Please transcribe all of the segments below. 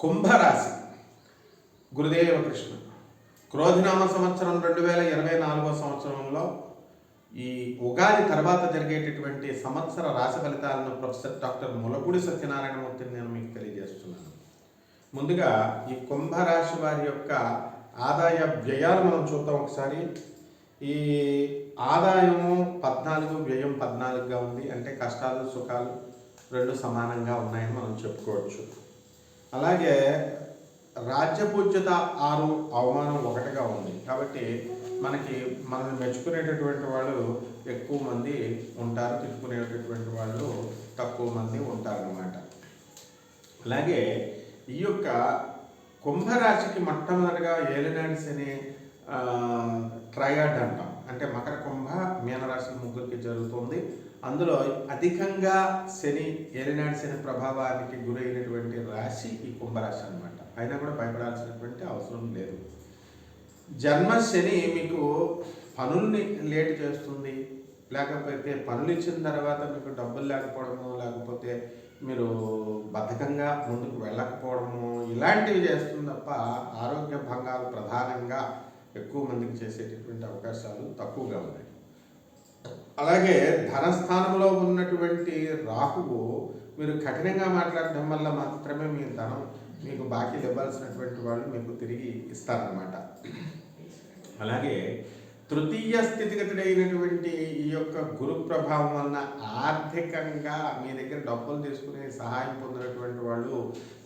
కుంభరాశి. గురుదేవ కృష్ణ. క్రోధినామ సంవత్సరం రెండు వేల ఇరవై నాలుగో సంవత్సరంలో ఈ ఉగాది తర్వాత జరిగేటటువంటి సంవత్సర రాశి ఫలితాలను ప్రొఫెసర్ డాక్టర్ ములపూడి సత్యనారాయణమూర్తిని నేను మీకు తెలియజేస్తున్నాను. ముందుగా ఈ కుంభరాశి వారి యొక్క ఆదాయ వ్యయాలు మనం చూద్దాం ఒకసారి. ఈ ఆదాయము పద్నాలుగు వ్యయం పద్నాలుగుగా ఉంది. అంటే కష్టాలు సుఖాలు రెండు సమానంగా ఉన్నాయని మనం చెప్పుకోవచ్చు. అలాగే రాజ్యపూజ్యత ఆరు అవమానం ఒకటిగా ఉంది. కాబట్టి మనకి మనల్ని మెచ్చుకునేటటువంటి వాళ్ళు ఎక్కువ మంది ఉంటారు. తిట్టుకునేటటువంటి వాళ్ళు తక్కువ మంది ఉంటారన్నమాట. అలాగే ఈ యొక్క కుంభరాశికి మొట్టమొదటిగా ఏలినాడి అనే ట్రయాడ్ అంటాం. అంటే మకర కుంభ మీనరాశి ముగ్గురికి జరుగుతుంది. అందులో అధికంగా శని ఏలినాడు శని ప్రభావానికి గురైనటువంటి రాశి ఈ కుంభరాశి అన్నమాట. అయినా కూడా భయపడాల్సినటువంటి అవసరం లేదు. జన్మ శని మీకు పనుల్ని లేట్ చేస్తుంది. లేకపోతే పనులు ఇచ్చిన తర్వాత మీకు డబ్బులు లేకపోవడము లేకపోతే మీరు బద్ధకంగా ముందుకు వెళ్ళకపోవడము ఇలాంటివి చేస్తుంది తప్ప ఆరోగ్య భంగాలు ప్రధానంగా ఎక్కువ మందికి చేసేటటువంటి అవకాశాలు తక్కువగా ఉన్నాయి. అలాగే ధనస్థానంలో ఉన్నటువంటి రాహువు మీరు కఠినంగా మాట్లాడడం వల్ల మాత్రమే మీ ధనం మీకు బాకీలు ఇవ్వాల్సినటువంటి వాళ్ళు మీకు తిరిగి ఇస్తారనమాట అలాగే తృతీయ స్థితిగతుడైనటువంటి ఈ యొక్క గురు ప్రభావం వలన ఆర్థికంగా మీ దగ్గర డబ్బులు తీసుకునే సహాయం పొందినటువంటి వాళ్ళు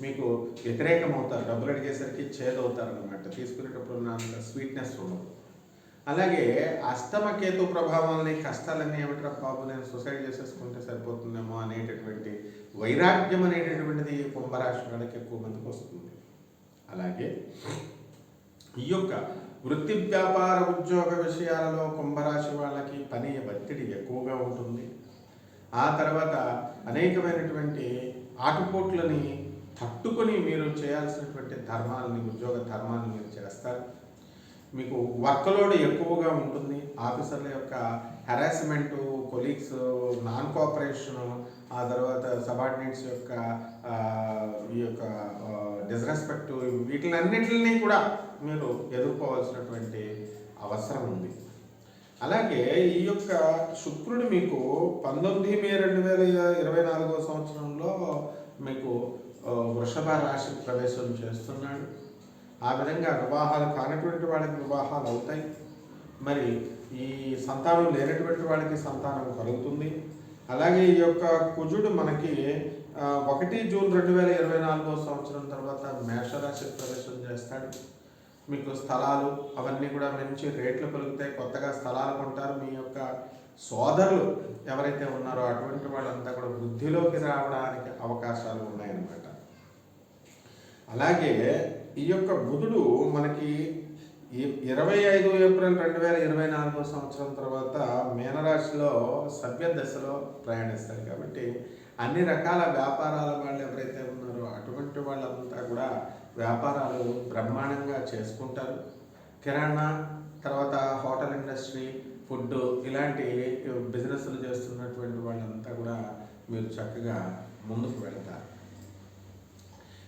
మీకు వ్యతిరేకం అవుతారు డబ్బులు అడిగేసరికి చేదవుతారు అనమాట తీసుకునేటప్పుడు నా స్వీట్నెస్ ఉండదు. అలాగే అష్టమ కేతు ప్రభావాలని కష్టాలన్నీ ఏమిట్రా బాబు? నేను సొసైడ్ చేసేసుకుంటే సరిపోతుందేమో అనేటటువంటి వైరాగ్యం అనేటటువంటిది కుంభరాశి వాళ్ళకి ఎక్కువ మందికి వస్తుంది. అలాగే ఈ యొక్క వృత్తి వ్యాపార ఉద్యోగ విషయాలలో కుంభరాశి వాళ్ళకి పని ఒత్తిడి ఎక్కువగా ఉంటుంది. ఆ తర్వాత అనేకమైనటువంటి ఆటుపోట్లని తట్టుకొని మీరు చేయాల్సినటువంటి ధర్మాలని ఉద్యోగ ధర్మాన్ని మీరు చేస్తారు. మీకు వర్క్ లోడ్ ఎక్కువగా ఉంటుంది. ఆఫీసర్ల యొక్క హెరాస్మెంటు కొలీగ్స్ నాన్ కోఆపరేషన్ ఆ తర్వాత సబార్డినేట్స్ యొక్క ఈ యొక్క డిస్రెస్పెక్ట్ వీటిలన్నింటినీ కూడా మీరు ఎదుర్కోవాల్సినటువంటి అవసరం ఉంది. అలాగే ఈ యొక్క శుక్రుడు మీకు పంతొమ్మిది మే రెండు వేల ఇరవై నాలుగో సంవత్సరంలో మీకు వృషభ రాశి ప్రవేశం చేస్తున్నాడు. ఆ విధంగా వివాహాలు కానటువంటి వాళ్ళకి వివాహాలు అవుతాయి. మరి ఈ సంతానం లేనటువంటి వాళ్ళకి సంతానం కలుగుతుంది. అలాగే ఈ యొక్క కుజుడు మనకి ఒకటి జూన్ రెండు వేల ఇరవై నాలుగో సంవత్సరం తర్వాత మేషరాశి ప్రవేశం చేస్తాడు. మీకు స్థలాలు అవన్నీ కూడా మంచి రేట్లు పెరుగుతాయి. కొత్తగా స్థలాలు కొంటారు. మీ యొక్క సోదరులు ఎవరైతే ఉన్నారో అటువంటి వాళ్ళంతా కూడా వృద్ధిలోకి రావడానికి అవకాశాలు ఉన్నాయన్నమాట. అలాగే ఈ యొక్క బుధుడు మనకి ఇరవై ఐదు ఏప్రిల్ రెండు వేల ఇరవై నాలుగో సంవత్సరం తర్వాత మీనరాశిలో సభ్య దశలో ప్రయాణిస్తారు కాబట్టి అన్ని రకాల వ్యాపారాల వాళ్ళు ఎవరైతే ఉన్నారో అటువంటి వాళ్ళంతా కూడా వ్యాపారాలు బ్రహ్మాండంగా చేసుకుంటారు. కిరాణా తర్వాత హోటల్ ఇండస్ట్రీ ఫుడ్ ఇలాంటి బిజినెస్లు చేస్తున్నటువంటి వాళ్ళంతా కూడా మీరు చక్కగా ముందుకు వెళ్తారు.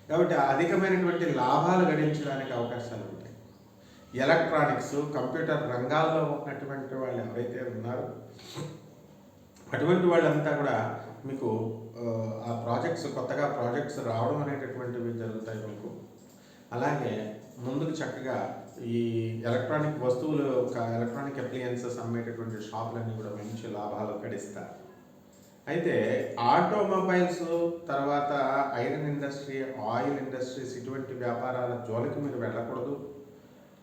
కాబట్టి అధికమైనటువంటి లాభాలు గడించడానికి అవకాశాలు ఉంటాయి. ఎలక్ట్రానిక్స్ కంప్యూటర్ రంగాల్లో ఉన్నటువంటి వాళ్ళు ఎవరైతే ఉన్నారో అటువంటి వాళ్ళంతా కూడా మీకు ఆ, ప్రాజెక్ట్స్ కొత్తగా ప్రాజెక్ట్స్ రావడం అనేటటువంటివి జరుగుతాయి మీకు. అలాగే ముందుకు చక్కగా ఈ ఎలక్ట్రానిక్ వస్తువులు ఒక ఎలక్ట్రానిక్ అప్లియన్సెస్ అమ్మేటటువంటి షాపులన్నీ కూడా మంచి లాభాలు గడిస్తారు. అయితే ఆటోమొబైల్స్ తర్వాత ఐరన్ ఇండస్ట్రీ ఆయిల్ ఇండస్ట్రీస్ ఇటువంటి వ్యాపారాల జోలికి మీరు వెళ్ళకూడదు.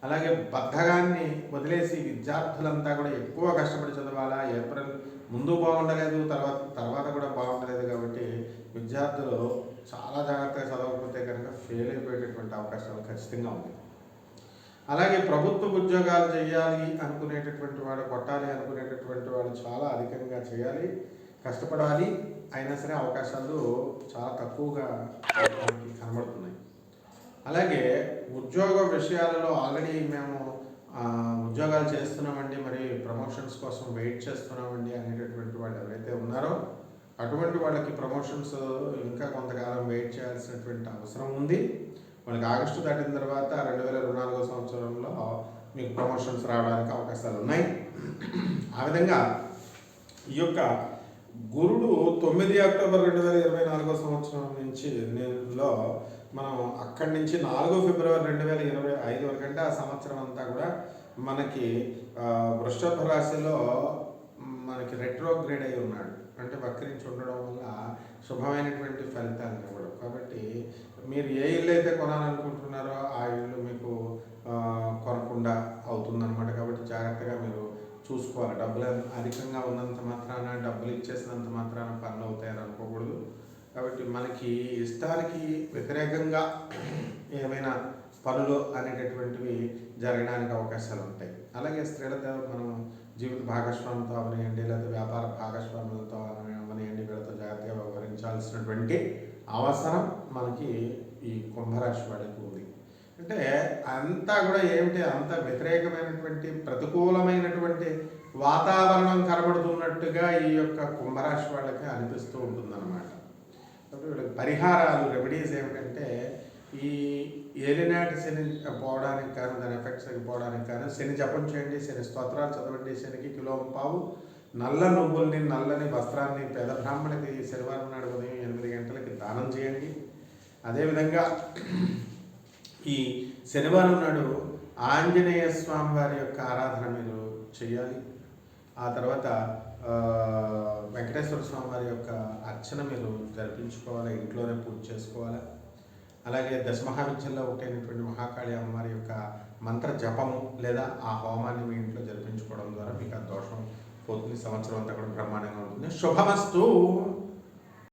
అలాగే బద్ధగాన్ని వదిలేసి విద్యార్థులంతా కూడా ఎక్కువ కష్టపడి చదవాలా? ఏప్రిల్ ముందు బాగుండలేదు తర్వాత తర్వాత కూడా బాగుండలేదు కాబట్టి విద్యార్థులు చాలా జాగ్రత్తగా చదవకపోతే కనుక ఫెయిల్ అయిపోయేటటువంటి అవకాశాలు ఖచ్చితంగా ఉన్నాయి అలాగే ప్రభుత్వ ఉద్యోగాలు చేయాలి అనుకునేటటువంటి వాడు కొట్టాలి అనుకునేటటువంటి వాడు చాలా అధికంగా చేయాలి. కష్టపడాలి అయినా సరే అవకాశాలు చాలా తక్కువగా కనబడుతున్నాయి. అలాగే ఉద్యోగ విషయాలలో ఆల్రెడీ మేము ఉద్యోగాలు చేస్తున్నామండి మరి ప్రమోషన్స్ కోసం వెయిట్ చేస్తున్నామండి అనేటటువంటి వాళ్ళు ఎవరైతే ఉన్నారో అటువంటి వాళ్ళకి ప్రమోషన్స్ ఇంకా కొంతకాలం వెయిట్ చేయాల్సినటువంటి అవసరం ఉంది. మనకి ఆగస్టు దాటిన తర్వాత రెండు వేల ఇరవై నాలుగో సంవత్సరంలో మీకు ప్రమోషన్స్ రావడానికి అవకాశాలు ఉన్నాయి. ఆ విధంగా ఈ యొక్క గురుడు తొమ్మిది అక్టోబర్ రెండు వేల ఇరవై నాలుగో సంవత్సరం నుంచి నెలలో మనం అక్కడి నుంచి నాలుగో ఫిబ్రవరి రెండు వేల ఇరవై ఐదు వరకు అంటే ఆ సంవత్సరం అంతా కూడా మనకి వృషభ రాశిలో మనకి రెట్రోగ్రేడ్ అయి ఉన్నాడు. అంటే వక్రించి ఉండడం వల్ల శుభమైనటువంటి ఫలితాలు ఇవ్వడం. కాబట్టి మీరు ఏ ఇల్లు అయితే కొనాలనుకుంటున్నారో ఆ ఇల్లు మీకు కొనకుండా అవుతుందన్నమాట. కాబట్టి జాగ్రత్తగా మీరు చూసుకోవాలి. డబ్బులు అధికంగా ఉన్నంత మాత్రాన డబ్బులు ఇచ్చేసినంత మాత్రాన పనులు అవుతాయని అనుకోకూడదు కాబట్టి మనకి ఇష్టానికి వ్యతిరేకంగా ఏమైనా పనులు అనేటటువంటివి జరగడానికి అవకాశాలు ఉంటాయి అలాగే స్త్రీలతో మనం జీవిత భాగస్వామితో అవనియండి లేదా వ్యాపార భాగస్వాములతో అవనియండి వీళ్ళతో జాగ్రత్తగా వ్యవహరించాల్సినటువంటి అవసరం మనకి ఈ కుంభరాశి వాళ్ళకి ఉంది. అంటే అంతా కూడా ఏమిటి? అంత వ్యతిరేకమైనటువంటి ప్రతికూలమైనటువంటి వాతావరణం కనబడుతున్నట్టుగా ఈ యొక్క కుంభరాశి వాళ్ళకి అనిపిస్తూ ఉంటుందన్నమాట. వీళ్ళకి పరిహారాలు రెమెడీస్ ఏమిటంటే ఈ ఏలినాటి శని పోవడానికి కానీ దాని ఎఫెక్ట్స్ పోవడానికి కానీ శని జపం చేయండి శని స్తోత్రాలు చదవండి శనికి కిలో పావు నల్ల నువ్వుల్ని నల్లని వస్త్రాన్ని పేద బ్రాహ్మణికి శనివారం నాడు ఉదయం ఎనిమిది గంటలకి దానం చేయండి. అదేవిధంగా ఈ శనివారం నాడు ఆంజనేయ స్వామి వారి యొక్క ఆరాధన మీరు చేయాలి ఆ తర్వాత వెంకటేశ్వర స్వామి వారి యొక్క అర్చన మీరు జరిపించుకోవాలి ఇంట్లోనే పూజ చేసుకోవాలి. అలాగే దశమహావిద్యల్లో ఒకటైనటువంటి మహాకాళి అమ్మవారి యొక్క మంత్ర జపము లేదా ఆ హోమాన్ని మీ ఇంట్లో జరిపించుకోవడం ద్వారా మీకు ఆ దోషం పోతుంది. సంవత్సరం అంతా కూడా బ్రహ్మాండంగా ఉంటుంది. శుభమస్తు.